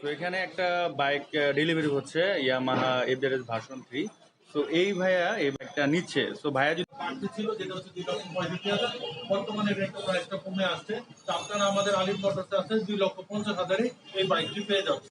তো এখানে একটা বাইক ডেলিভারি হচ্ছে ইয়ামাহা এফজেডএস ভার্সন থ্রি তো এই ভাইয়া এই বাইকটা নিচ্ছে। তো ভাইয়া যদি পার্টি ছিল, যেটা হচ্ছে দুই লক্ষ হাজার। বর্তমানে রেটটা কমে আসছে। তো আমাদের আলিম মোটরসে আছে দুই লক্ষ পঞ্চাশ হাজারে এই বাইকটি পেয়ে যাচ্ছে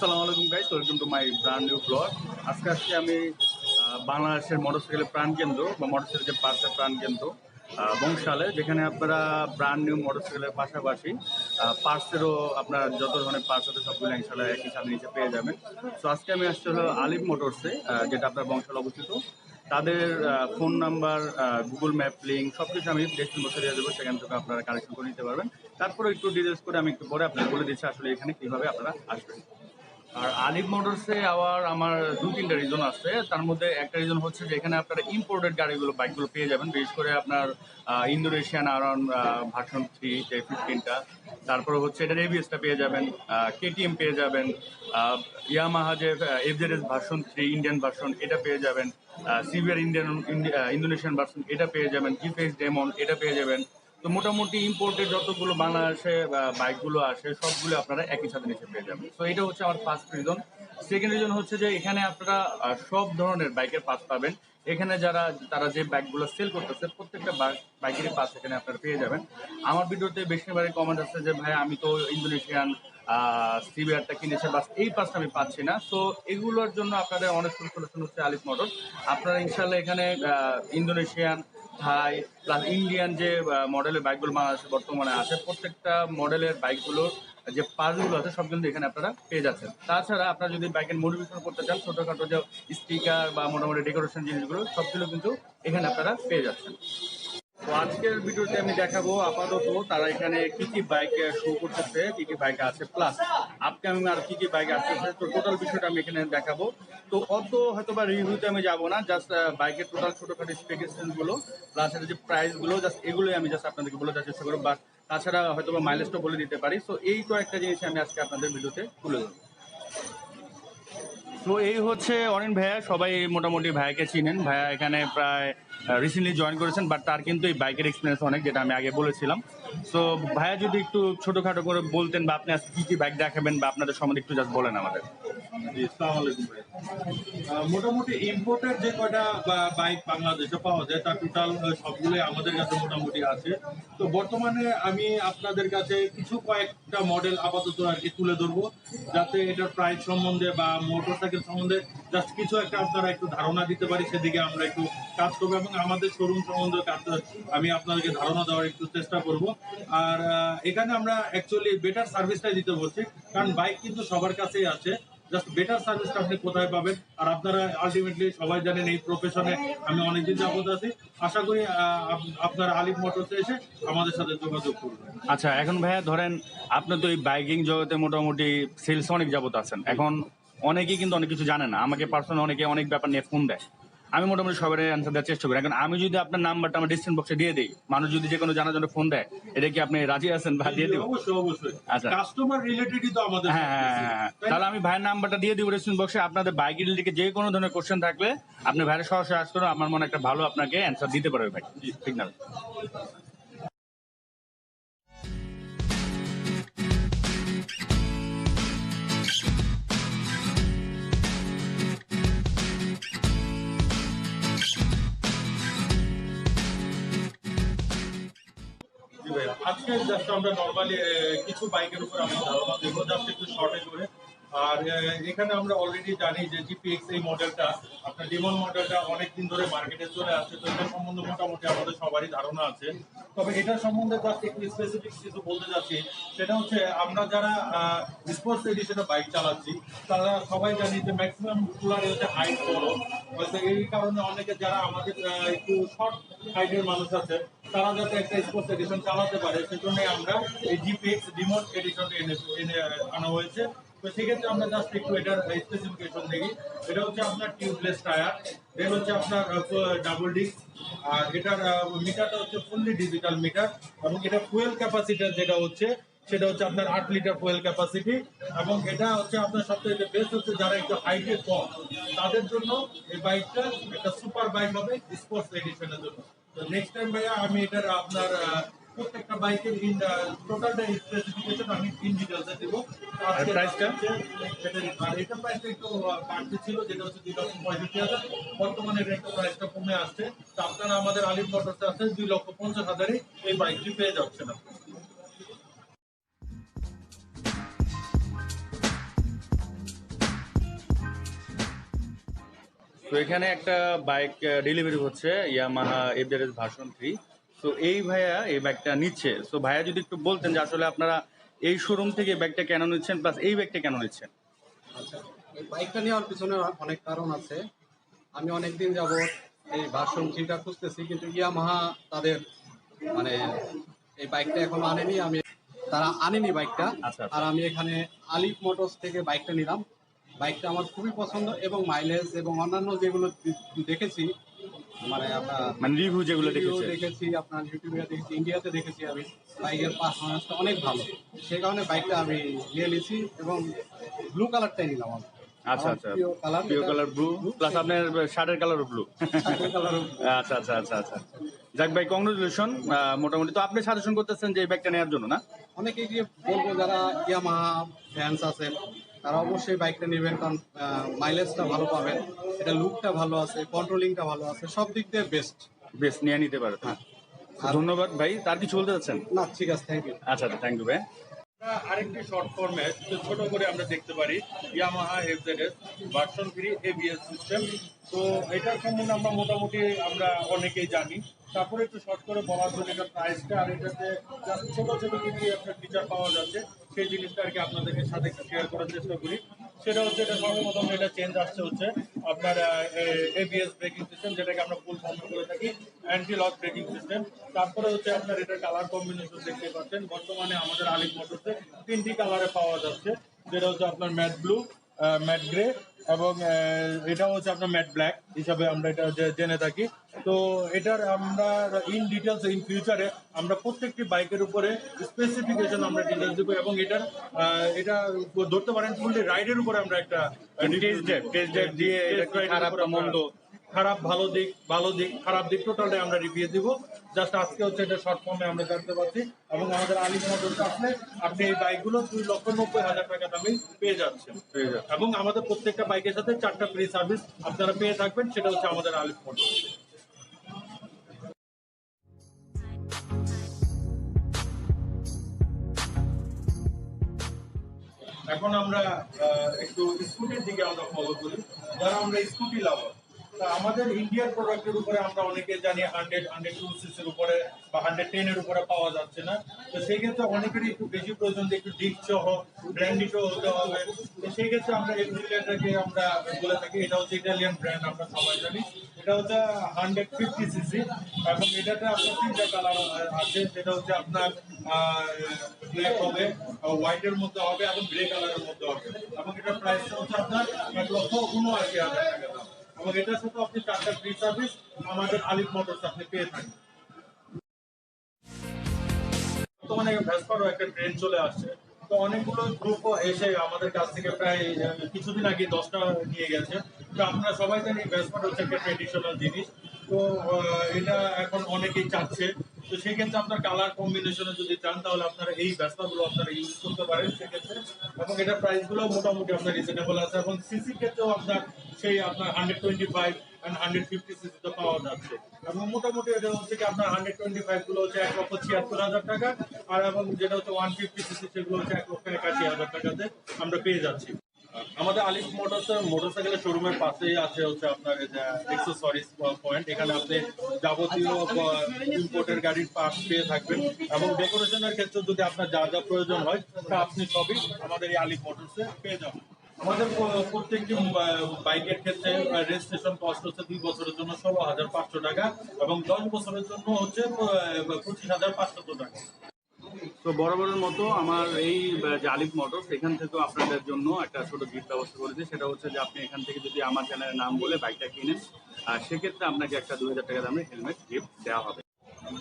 আসসালামু আলাইকুম guys welcome to my brand new blog আজকে আজকে আমি বাংলাদেশের মোটরসাইকেলের প্রাণকেন্দ্র বা মোটরসাইকেলের পার্টসের প্রাণকেন্দ্র বংশালে, যেখানে আপনারা ব্র্যান্ড নিউ মোটরসাইকেলের পাশাপাশি পার্টসেরও আপনার যত ধরনের পার্স আছে সবগুলো ইনশাল্লাহ একই সাথে নিচে পেয়ে যাবেন। সো আজকে আমি আসছি হলো আলিফ মোটরসে যেটা আপনার বংশালে অবস্থিত। তাদের phone number Google map link সব কিছু আমি ডেস্টিন বসে দিয়ে দেবো, সেখান থেকে আপনারা কালেকশন করে নিতে পারবেন। তারপরে একটু ডিটেলস করে আমি একটু পরে আপনাকে বলে দিচ্ছি আসলে এখানে কীভাবে আপনারা আসবেন। আর আলিফ মোটরসে আবার আমার দু তিনটা রিজন আছে। তার মধ্যে একটা রিজন হচ্ছে যে, এখানে আপনারা ইম্পোর্টেড গাড়িগুলো বাইকগুলো পেয়ে যাবেন। বিশেষ করে আপনার ইন্দোনেশিয়ান আরাউন্ড ভার্সন থ্রি যে ফিফটিনটা তারপরে হচ্ছে এটার এবিএসটা পেয়ে যাবেন কেটিএম পেয়ে যাবেন ইয়ামাহা যে FZS version three Indian version এটা পেয়ে যাবেন সিভিয়ার ইন্ডিয়ান ইন্দোনেশিয়ান ভার্সন এটা পেয়ে যাবেন জিফেস ডেমন এটা পেয়ে যাবেন। তো মোটামুটি ইম্পোর্টেড যতগুলো বাংলাদেশে বাইকগুলো আসে, সবগুলো আপনারা একই সাথে নিচে পেয়ে যাবেন। তো এটা হচ্ছে আমার ফার্স্ট রিজন সেকেন্ড রিজন হচ্ছে যে এখানে আপনারা সব ধরনের বাইকের পাস পাবেন। এখানে যারা, তারা যে বাইকগুলো সেল করতেছে, প্রত্যেকটা বাইকেরই পাস এখানে আপনারা পেয়ে যাবেন। আমার ভিডিওতে বেশিরভাগই কমেন্ট আছে যে, ভাই, আমি তো ইন্দোনেশিয়ান সিভিয়ারটা কিনেছে, বাস এই পাসটা আমি পাচ্ছি না। তো এগুলোর জন্য আপনাদের অনেক সলিউশন হচ্ছে আলিফ মোটর আপনারা ইনশাল্লাহ এখানে ইন্দোনেশিয়ান থাই প্লাস ইন্ডিয়ান যে মডেলের বাইকগুলো বাংলাদেশে বর্তমানে আছে, প্রত্যেকটা মডেলের বাইকগুলোর যে পার্টসগুলো আছে, সব কিন্তু এখানে আপনারা পেয়ে যাচ্ছেন। তাছাড়া আপনারা যদি বাইকের মডিফিকেশন করতে চান, ছোটোখাটো যে স্টিকার বা মোটামুটি ডেকোরেশন জিনিসগুলো, সবগুলো কিন্তু এখানে আপনারা পেয়ে যাচ্ছেন। তো আজকের ভিডিওতে আমি দেখাবো আপাতত তারা এখানে কি কি বাইক শো করতেছে, কি কি বাইক আছে। প্লাস আপকামিং আর কি কি বাইক আসতেছে তো টোটাল বিষয়টা আমি এখানে দেখাবো। তো অত হয়তো বা রিভিউতে আমি যাব না জাস্ট বাইকের টোটাল ছোটোখাটো স্পেকেশনগুলো প্লাস এর যে প্রাইসগুলো জাস্ট এগুলোই আমি জাস্ট আপনাদেরকে বলে দেওয়ার চেষ্টা করব। বাট তাছাড়া হয়তো বা মাইলেজটা বলে দিতে পারি। তো এই কয়েকটা জিনিস আমি আজকে আপনাদের ভিডিওতে তুলে দেবো তো এই হচ্ছে অনিন ভাইয়া, সবাই মোটামুটি ভাইয়াকে চিনেন। ভাইয়া এখানে প্রায় রিসেন্টলি জয়েন করেছেন বাট তার কিন্তু এই বাইকের এক্সপিরিয়েন্স অনেক, যেটা আমি আগে বলেছিলাম। তো ভাইয়া যদি একটু ছোটোখাটো করে বলতেন বা আপনি কী কী বাইক দেখাবেন বা আপনাদের সম্বন্ধে একটু জাস্ট বলেন আমাদের। মোটামুটি ইম্পোর্টেড যে কয়টা বাইক বাংলাদেশে পাওয়া যায়, তার টোটাল সবগুলোই আমাদের কাছে মোটামুটি আছে। তো বর্তমানে আমি আপনাদের কাছে কিছু কয়েকটা মডেল আপাতত আর কি তুলে ধরবো, যাতে এটার প্রাইস সম্বন্ধে বা মোটরসাইকেল সম্বন্ধে জাস্ট কিছু একটা আপনারা একটু ধারণা দিতে পারি, সেদিকে আমরা একটু কাজ করব। এবং আমাদের শোরুম সম্বন্ধে আমি আপনাদেরকে ধারণা দেওয়ার একটু চেষ্টা করব। আর এখানে আমরা অ্যাকচুয়ালি বেটার সার্ভিসটাই দিতে বলছি, কারণ বাইক কিন্তু সবার কাছেই আছে। জাস্ট বেটার সার্ভিসটা আপনি কোথায় পাবেন? আর আপনারা আলটিমেটলি সবাই জানেন এই প্রফেশনে আমি অনেকদিন যাবত আছি। আশা করি আপনারা আলিফ মোটরসে এসে আমাদের সাথে যোগাযোগ করবেন। আচ্ছা এখন ভাইয়া ধরেন আপনি তো এই বাইকিং জগতে মোটামুটি সেলস অনেক যাবত আছেন। এখন অনেকেই কিন্তু অনেক কিছু জানে না। আমাকে পার্সোনাল অনেকে অনেক ব্যাপার নিয়ে ফোন দেয়। আমি মোটামুটি সবারই অ্যান্সার দেওয়ার চেষ্টা করি। এখন আমি যদি আপনার নাম্বারটা আমার ডিসক্রিপশন বক্সে দিয়ে দিই মানুষ যদি যে কোনো জানার জন্য ফোন দেয় এটা কি আপনি রাজি আছেন ভাই দিয়ে দিব অবশ্যই অবশ্যই। আচ্ছা। কাস্টমার রিলেটেডই তো আমাদের হ্যাঁ হ্যাঁ, হ্যাঁ, হ্যাঁ। তাহলে আমি ভাইয়ের নাম্বারটা দিয়ে দিব রেস্টুরেন্ট বক্সে আপনাদের বাইক রিলেটেড যে কোনো ধরনের কোশ্চেন থাকলে আপনি ভাইয়ের সরাসরি আসতে করুন। আমার মনে একটা ভালো আপনাকে অ্যান্সার দিতে পারবে ভাই। ঠিক না? আজকে জাস্ট আমরা নর্মালি কিছু বাইকের উপর আমরা ধারণা দেবো জাস্ট একটু শর্টে করে। আর এখানে আমরা অলরেডি জানি যে জিপিএক্স এই মডেলটা আপনার ডিমন মডেলটা অনেকদিন ধরে মার্কেটে চলে আসছে, তো এটা সম্বন্ধে মোটামুটি আমাদের সবারই ধারণা আছে। তবে এটা সম্বন্ধে জাস্ট একটু স্পেসিফিক কিছু বলতে যাচ্ছি সেটা হচ্ছে আমরা যারা স্পোর্টস এডিশনে বাইক চালাচ্ছি, তারা সবাই জানি যে ম্যাক্সিমাম কুলারে হচ্ছে হাইট বড়। এই কারণে অনেকে যারা আমাদের একটু শর্ট হাইটের মানুষ আছে, তারা যাতে একটা স্পোর্টস এডিশন চালাতে পারে সেজন্য আমরা এই জিপিএক্স ডিমোট এডিশন এনে এনে আনা হয়েছে। তো সেক্ষেত্রে আমরা জাস্ট একটু এটার স্পেসিফিকেশন দেখি। এটা হচ্ছে আপনার টিউবলেস টায়ার দেন হচ্ছে আপনার ডাবল ডিস্ক আর এটার মিটারটা হচ্ছে ফুললি ডিজিটাল মিটার এবং এটা ফুয়েল ক্যাপাসিটার যেটা হচ্ছে, সেটা হচ্ছে আপনার আট লিটার ফুয়েল ক্যাপাসিটি এবং এটা হচ্ছে আপনার সবথেকে বেস্ট হচ্ছে যারা একটু হাইটে কম, তাদের জন্য এই বাইকটা একটা সুপার বাইক হবে স্পোর্টস এডিশনের জন্য। তো নেক্সট টাইম ভাইয়া আমি এটার আপনার প্রত্যেকটা বাইকের ইন টোটালটা স্পেসিফিকেশন আমি ইন ডিটেলসে দেবো। আর আজকে price টা? হচ্ছে এটা- আর এটা প্রাইসটা একটু বাড়তি ছিল যেটা হচ্ছে দুই লক্ষ পঁয়ষট্টি হাজার। বর্তমানে এটা একটু প্রাইসটা কমে আসছে। তো আপনারা আমাদের আলিম মোটরসে আছে দুই লক্ষ পঞ্চাশ হাজারে এই বাইকটি পেয়ে যাচ্ছেন আপনি। তো এখানে একটা বাইক ডেলিভারি হচ্ছে ইয়ামাহা এফজেডএস ভার্সন থ্রি। তো এই ভাইয়া এই ব্যাগটা নিচ্ছে। তো ভাইয়া যদি একটু বলতেন যে আসলে আপনারা এই শোরুম থেকে ব্যাগটা কেন নিচ্ছেন প্লাস এই ব্যাগটা কেন নিচ্ছেন? আচ্ছা এই বাইকটা নেওয়ার পিছনে অনেক কারণ আছে। আমি অনেক দিন যাব এই ভার্সন থ্রিটা খুঁজতেছি কিন্তু ইয়ামাহা তাদের মানে এই বাইকটা এখন আনেনি আমি তারা আনেনি বাইকটা আচ্ছা, আচ্ছা। আর আমি এখানে আলিফ মোটরস থেকে বাইকটা নিলাম। বাইকটা আমার খুবই পছন্দ এবং মাইলেজ এবং অন্যান্য যেগুলো দেখেছি মানে আপনার মানে রিভিউ যেগুলো দেখেছেন। দেখেছি আপনার ইউটিউবে দেখেছি ইন্ডিয়াতে দেখেছি আমি। বাইকের পারফরমেন্সটা অনেক ভালো। সেই কারণে বাইকটা আমি নিয়ে নিয়েছি এবং ব্লু কালারটাই নিলাম আমি। আচ্ছা আচ্ছা। কালার ব্লু প্লাস আপনার শার্টের কালারও ব্লু কালার আচ্ছা আচ্ছা আচ্ছা আচ্ছা। যাক ভাই কংগ্রেচুলেশন মোটামুটি। তো আপনি সাজেশন করতেছেন যে এই নেওয়ার জন্য না? অনেকে গিয়ে বলব যারা ইয়ামাহা ফ্যান্স আছেন তারা অবশ্যই বাইকটা নেবেন কারণ মাইলেজটা ভালো পাবেন। এটা লুকটা ভালো আছে কন্ট্রোলিংটা ভালো আছে সব দিক দিয়ে বেস্ট বেস্ট নিয়ে নিতে পারে হ্যাঁ। ধন্যবাদ ভাই। তার কিছু বলতে চাচ্ছেন? না ঠিক আছে থ্যাংক ইউ আচ্ছা আচ্ছা থ্যাংক ইউ ভাই। আমরা আরেকটি শর্ট ফর্মে ছোট করে আমরা দেখতে পারি Yamaha FZS version three ABS system তো এটার সম্বন্ধে আমরা মোটামুটি আমরা অনেকেই জানি। তারপরে একটু শর্ট করে বলার জন্য এটা প্রাইসটা আর এটাতে ছোট ছোট কিছু একটা ফিচার পাওয়া যাচ্ছে। সেই জিনিসটা আর কি আপনাদেরকে সাথে শেয়ার করার চেষ্টা করি। সেটা হচ্ছে এটা সর্বপ্রথম এটা চেঞ্জ আসছে হচ্ছে আপনার এবিএস ব্রেকিং সিস্টেম যেটাকে আমরা ফুল ফর্ম করে থাকি অ্যান্টি লক ব্রেকিং সিস্টেম তারপরে হচ্ছে আপনার এটা কালার কম্বিনেশন দেখতে পাচ্ছেন। বর্তমানে আমাদের আলিম মোটরসে তিনটি কালারে পাওয়া যাচ্ছে। যেটা হচ্ছে আপনার ম্যাট ব্লু ম্যাট গ্রে এবং আহ, এটা হচ্ছে আপনার ম্যাট ব্ল্যাক হিসাবে আমরা এটা জেনে থাকি। তো এটার আমরা ইন ডিটেলস ইন ফিউচারে আমরা প্রত্যেকটি বাইকের উপরে স্পেসিফিকেশন আমরা ডিটেলস দেবো এবং এটার এটা ধরতে পারেন ফুললি রাইডের উপরে আমরা একটা টেস্ট ড্রাইভ টেস্ট ড্রাইভ দিয়ে খারাপ মন্দ? খারাপ ভালো দিক ভালো দিক খারাপ দিক টোটালটাই আমরা রিভিউ দিব। জাস্ট আজকে হচ্ছে এটা শর্ট ফর্মে আমরা জানতে পারছি। এবং আমাদের আলিম মোটরস আসলে আপনি এই বাইকগুলো দুই লক্ষ নব্বই হাজার টাকা দামে পেয়ে যাচ্ছেন। এবং আমাদের প্রত্যেকটা বাইকের সাথে চারটা ফ্রি সার্ভিস আপনারা পেয়ে থাকবেন সেটা হচ্ছে আমাদের আলিম মোটরস এখন আমরা একটু স্কুটির দিকে আমরা ফলো করি। যারা আমরা স্কুটি লাভার আমাদের ইন্ডিয়ান প্রোডাক্টের উপরে আমরা অনেকে জানি হান্ড্রেড হান্ড্রেড টু সিসির উপরে বা হান্ড্রেড টেনের উপরে পাওয়া যাচ্ছে না। তো সেই ক্ষেত্রে অনেকেরই একটু বেশি প্রয়োজন একটু ডিপ সহ ব্র্যান্ডি হতে হবে। তো সেই ক্ষেত্রে আমরা ব্র্যান্ডটাকে আমরা বলে থাকি, এটা হচ্ছে ইটালিয়ান ব্র্যান্ড আমরা সবাই জানি। এটা হচ্ছে হান্ড্রেড ফিফটি সিসি এবং এটাতে আপনার তিনটা কালার আছে, সেটা হচ্ছে আপনার ব্ল্যাক হবে হোয়াইটের মধ্যে হবে এবং গ্রে কালারের মধ্যে হবে। এবং এটার প্রাইস হচ্ছে আপনার এক লক্ষ উনআশি হাজার টাকা। এবং এটার সাথে আপনি চারটা ফ্রি সার্ভিস আমাদের আলিফ মোটরস আপনি পেয়ে থাকেন। বর্তমানে ভ্যাসপারও একটা ট্রেন চলে আসছে। তো অনেকগুলো গ্রুপ এসে আমাদের কাছ থেকে প্রায় কিছুদিন আগে দশটা নিয়ে গেছে। তো আপনারা সবাই জানি ভ্যাসপার হচ্ছে একটা ট্রেডিশনাল জিনিস। তো এটা এখন অনেকেই চাচ্ছে। তো সেক্ষেত্রে আপনার কালার কম্বিনেশনে যদি চান, তাহলে আপনারা এই ভ্যাসপারগুলো আপনারা ইউজ করতে পারেন সেক্ষেত্রে। এবং এটার প্রাইসগুলো মোটামুটি আপনার রিজনেবল আছে। এবং সিসি ক্ষেত্রেও আপনার সেই আপনার hundred twenty five hundred fifty সিসিতে পাওয়া যাচ্ছে। এবং মোটামুটি এটা হচ্ছে কি আপনার হান্ড্রেড টোয়েন্টি ফাইভগুলো হচ্ছে এক লক্ষ ছিয়াত্তর হাজার টাকা, আর এবং যেটা হচ্ছে ওয়ান ফিফটি সিসি সেগুলো হচ্ছে এক লক্ষ একাশি হাজার টাকাতে আমরা পেয়ে যাচ্ছি। আমাদের আলিফ মোটরস, মোটরসাইকেলের শোরুমের পাশেই আছে হচ্ছে আপনার এক্সেসরিজ পয়েন্ট এখানে আপনি যাবতীয় ইম্পোর্টের গাড়ির পার্টস পেয়ে থাকবেন। এবং ডেকোরেশনের ক্ষেত্রে যদি আপনার যা যা প্রয়োজন হয়, তা আপনি সবই আমাদের এই আলিফ মোটরসে পেয়ে যাবেন। আমাদের প্রত্যেকটি বাইকের ক্ষেত্রে রেজিস্ট্রেশন কস্ট হচ্ছে দুই বছরের জন্য ষোলো হাজার পাঁচশো টাকা এবং দশ বছরের জন্য হচ্ছে পঁচিশ হাজার পাঁচশো টাকা। তো বরাবরের মতো আমার এই যে আলিফ মোটরস, এখান থেকেও আপনাদের জন্য একটা ছোট গিফট ব্যবস্থা করেছি সেটা হচ্ছে যে আপনি এখান থেকে যদি আমার চ্যানেলের নাম বলে বাইকটা কিনেন আর সেক্ষেত্রে আপনাকে একটা দু হাজার টাকা দামের হেলমেট গিফট দেওয়া হবে।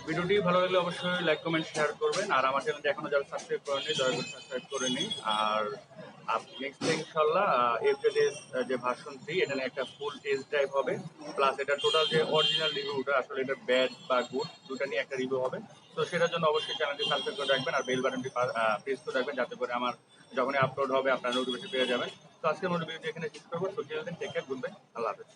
ভিডিওটি ভালো লাগলে অবশ্যই লাইক কমেন্ট শেয়ার করবেন। আর আমার চ্যানেলটি এখনও যারা সাবস্ক্রাইব করেনি দয়া করে সাবস্ক্রাইব করে নিন। আর নেক্সট ইনশাল্লাহ এফজেডএস যে ভার্সন থ্রি এটা নিয়ে একটা ফুল টেস্ট ড্রাইভ হবে। প্লাস এটা টোটাল যে অরিজিনাল রিভিউটা আসলে এটা ব্যাড বা গুড দুটা নিয়ে একটা রিভিউ হবে। তো সেটার জন্য অবশ্যই চ্যানেলটি সাবস্ক্রাইব করে রাখবেন আর বেল বাটনটি প্রেস করে রাখবেন যাতে করে আমার যখনই আপলোড হবে, আপনার নোটিফিকেশন পেয়ে যাবেন। তো আজকের নোটিফিকেশন এখানে শেষ করব। তো টেক কেয়ার গুড বাই আল্লাহ হাফেজ।